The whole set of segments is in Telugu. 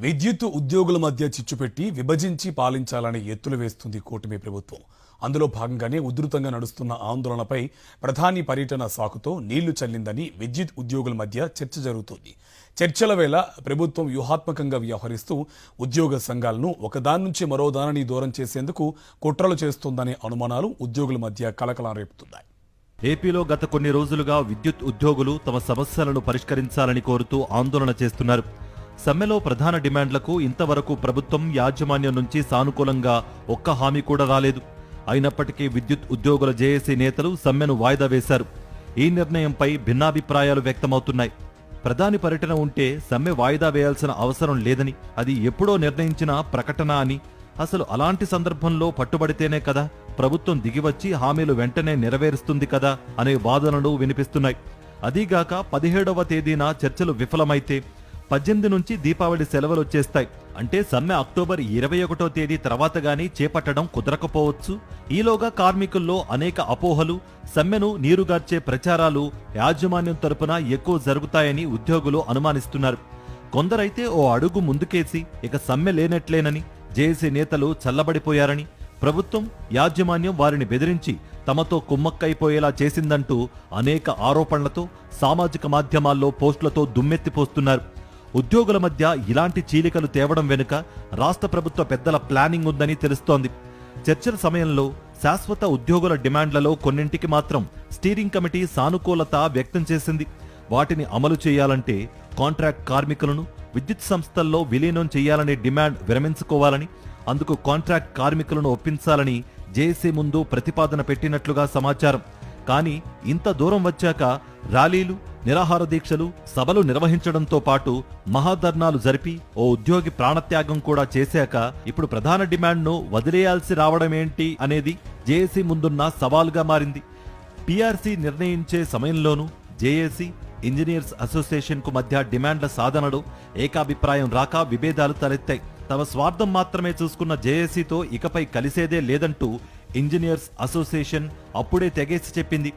విద్యుత్ ఉద్యోగుల మధ్య చిచ్చుపెట్టి విభజించి పాలించాలని ఎత్తులు వేస్తుంది కూటమి ప్రభుత్వం. అందులో భాగంగానే ఉధృతంగా నడుస్తున్న ఆందోళనపై ప్రధాని పర్యటన సాకుతో నీళ్ళు చల్లిందని విద్యుత్ ఉద్యోగుల మధ్య చర్చ జరుగుతోంది. చర్చల వేళ ప్రభుత్వం వ్యూహాత్మకంగా వ్యవహరిస్తూ ఉద్యోగ సంఘాలను ఒకదాని నుంచి మరో దానిని దూరం చేసేందుకు కుట్రలు చేస్తోందనే అనుమానాలు ఉద్యోగుల మధ్య కలకలం రేపుతున్నాయి. ఏపీలో గత కొన్ని రోజులుగా విద్యుత్ ఉద్యోగులు తమ సమస్యలను పరిష్కరించాలని కోరుతూ ఆందోళన చేస్తున్నారు. సమ్మెలో ప్రధాన డిమాండ్లకు ఇంతవరకు ప్రభుత్వం యాజమాన్యం నుంచి సానుకూలంగా ఒక్క హామీ కూడా రాలేదు. అయినప్పటికీ విద్యుత్ ఉద్యోగుల జేఏసీ నేతలు సమ్మెను వాయిదా వేశారు. ఈ నిర్ణయంపై భిన్నాభిప్రాయాలు వ్యక్తమవుతున్నాయి. ప్రధాని పర్యటన ఉంటే సమ్మె వాయిదా వేయాల్సిన అవసరం లేదని అది ఎప్పుడో నిర్ణయించిన ప్రకటన అని అసలు అలాంటి సందర్భంలో పట్టుబడితేనే కదా ప్రభుత్వం దిగివచ్చి హామీలు వెంటనే నెరవేరుస్తుంది కదా అనే వాదనలు వినిపిస్తున్నాయి. అదీగాక పదిహేడవ తేదీన చర్చలు విఫలమైతే పద్దెనిమిది నుంచి దీపావళి సెలవులు వచ్చేస్తాయి. అంటే సమ్మె అక్టోబర్ ఇరవై ఒకటో తేదీ తర్వాత గానీ చేపట్టడం కుదరకపోవచ్చు. ఈలోగా కార్మికుల్లో అనేక అపోహలు సమ్మెను నీరుగార్చే ప్రచారాలు యాజమాన్యం తరపున ఎక్కువ జరుగుతాయని ఉద్యోగులు అనుమానిస్తున్నారు. కొందరైతే ఓ అడుగు ముందుకేసి ఇక సమ్మె లేనట్లేనని జేఏసీ నేతలు చల్లబడిపోయారని ప్రభుత్వం యాజమాన్యం వారిని బెదిరించి తమతో కుమ్మక్కైపోయేలా చేసిందంటూ అనేక ఆరోపణలతో సామాజిక మాధ్యమాల్లో పోస్టులతో దుమ్మెత్తిపోస్తున్నారు. ఉద్యోగుల మధ్య ఇలాంటి చీలికలు తేవడం వెనుక రాష్ట్ర ప్రభుత్వ పెద్దల ప్లానింగ్ ఉందని తెలుస్తోంది. చర్చల సమయంలో శాశ్వత ఉద్యోగుల డిమాండ్లలో కొన్నింటికి మాత్రం స్టీరింగ్ కమిటీ సానుకూలత వ్యక్తం చేసింది. వాటిని అమలు చేయాలంటే కాంట్రాక్ట్ కార్మికులను విద్యుత్ సంస్థల్లో విలీనం చేయాలనే డిమాండ్ విరమించుకోవాలని అందుకు కాంట్రాక్ట్ కార్మికులను ఒప్పించాలని జేఏసీ ముందు ప్రతిపాదన పెట్టినట్లుగా సమాచారం. కానీ ఇంత దూరం వచ్చాక ర్యాలీలు నిరాహార దీక్షలు సభలు నిర్వహించడంతో పాటు మహాధర్నాలు జరిపి ఓ ఉద్యోగి ప్రాణత్యాగం కూడా చేశాక ఇప్పుడు ప్రధాన డిమాండ్ను వదిలేయాల్సి రావడమేంటి అనేది జేఏసీ ముందున్న సవాల్గా మారింది. పీఆర్సీ నిర్ణయించే సమయంలోనూ జేఏసీ ఇంజనీర్స్ అసోసియేషన్కు మధ్య డిమాండ్ల సాధనలో ఏకాభిప్రాయం రాక విభేదాలు తలెత్తాయి. తమ స్వార్థం మాత్రమే చూసుకున్న జేఏసీతో ఇకపై కలిసేదే లేదంటూ ఇంజనీర్స్ అసోసియేషన్ అప్పుడే తెగేసి చెప్పింది.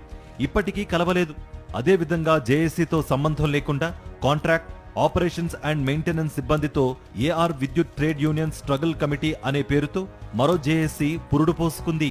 ఇప్పటికీ కలవలేదు. అదేవిధంగా జేఏసీతో సంబంధం లేకుండా కాంట్రాక్ట్ ఆపరేషన్స్ అండ్ మెయింటెనెన్స్ సిబ్బందితో ఏఆర్ విద్యుత్ ట్రేడ్ యూనియన్ స్ట్రగుల్ కమిటీ అనే పేరుతో మరో జేఏసీ పురుడు పోసుకుంది.